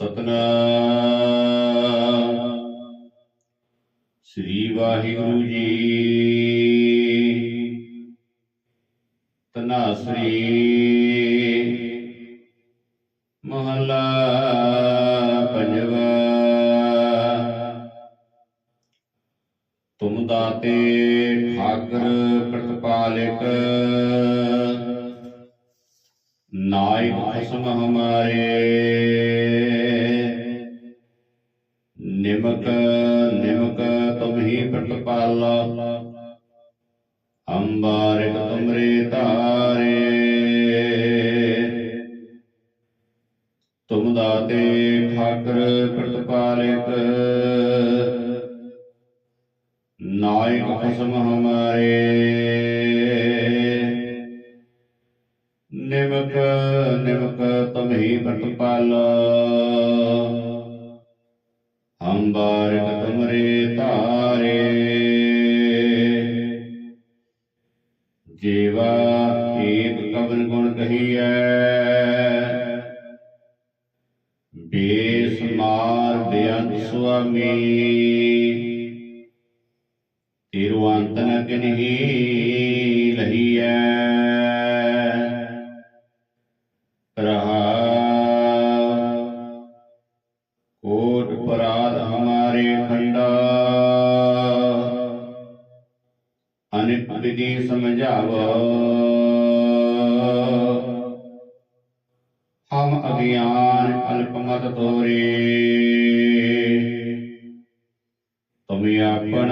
ਸਤਨਾਮ ਸ੍ਰੀ ਵਾਹਿਗੁਰੂ ਜੀ। ਤਨਾਸਰੀ ਮਹਲਾ ਪੰਜਵਾ। ਤੁਮ ਦਾਤੇ ਠਾਕਰ ਪ੍ਰਤਪਾਲਕ ਨਾਇਕ ਖਸਮ ਹਮਾਰੇ। ਨਿਮਕ ਨਿਮਕ ਤੁਮ ਹੀ ਅੰਬਾਰਿਕ ਤੁਮਰੇ ਧਾਰੇ। ਤੁਮ ਦਾਤੇ ਠਾਕਰ ਪ੍ਰਤਪਾਲਕ। ਨਾਇਕ ਖਸਮ ਹਮਾਰੇ। ਨਿਮਕ ਨਿਮਕ ਤੁਮ ਹੀ ਪ੍ਰਤਪਾਲਾ। ਹਮ ਬਾਰਿਕ ਤੁਮਰੇ ਧਾਰੇ। ਜੀਵਾ ਏਕ ਕਵਨ ਗੁਣ ਕਹੀਐ। ਬੇਸਮਾਰ ਬੇਅੰਤ ਸੁਆਮੀ। ਤਿਰੁਅੰਤ ਨ ਕਿਨਹੀ ਲਹੀਐ। ਰਹਾ ਵਿਧੀ ਸਮਝਾਵੋ। ਹਮ ਅਗਿਆਨ ਅਲਪ ਮਤ ਤੋਰੇ। ਤੁਮ ਆਪਣ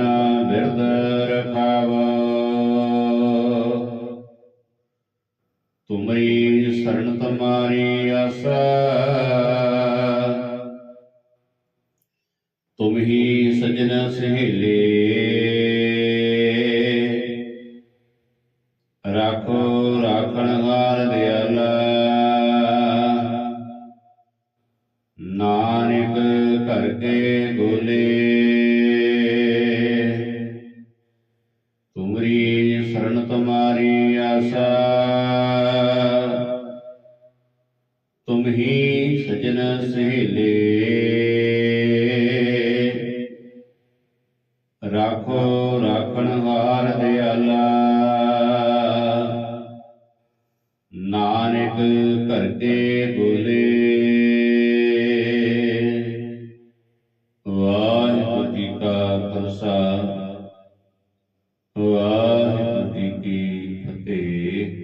ਬਿਰਦ ਰਖਾਵੋ। ਤੁਮਰੀ ਸਰਣ ਤੁਮਾਰੀ ਆਸਾ। ਤੁਮ ਹੀ ਸਜਣ ਸਹੇਲੇ। ਦਿਆਲਾ ਨਾਨਕ ਘਰ ਕੇ ਗੋਲੇ ਤੁਮਰੀ ਸ਼ਰਨ ਤੁਮਾਰੀ ਆਸਾ। ਤੁਮ ਹੀ ਸਜਣ ਸਹੇਲੇ। ਰਾਖੋ, ਰਾਖਣ ਹਾਰ ਦਿਆਲਾ। ਦੇ ਗੁਲੇ ਵਾਹਿਗੁਰੂ ਜੀ ਕਾ ਖਾਲਸਾ।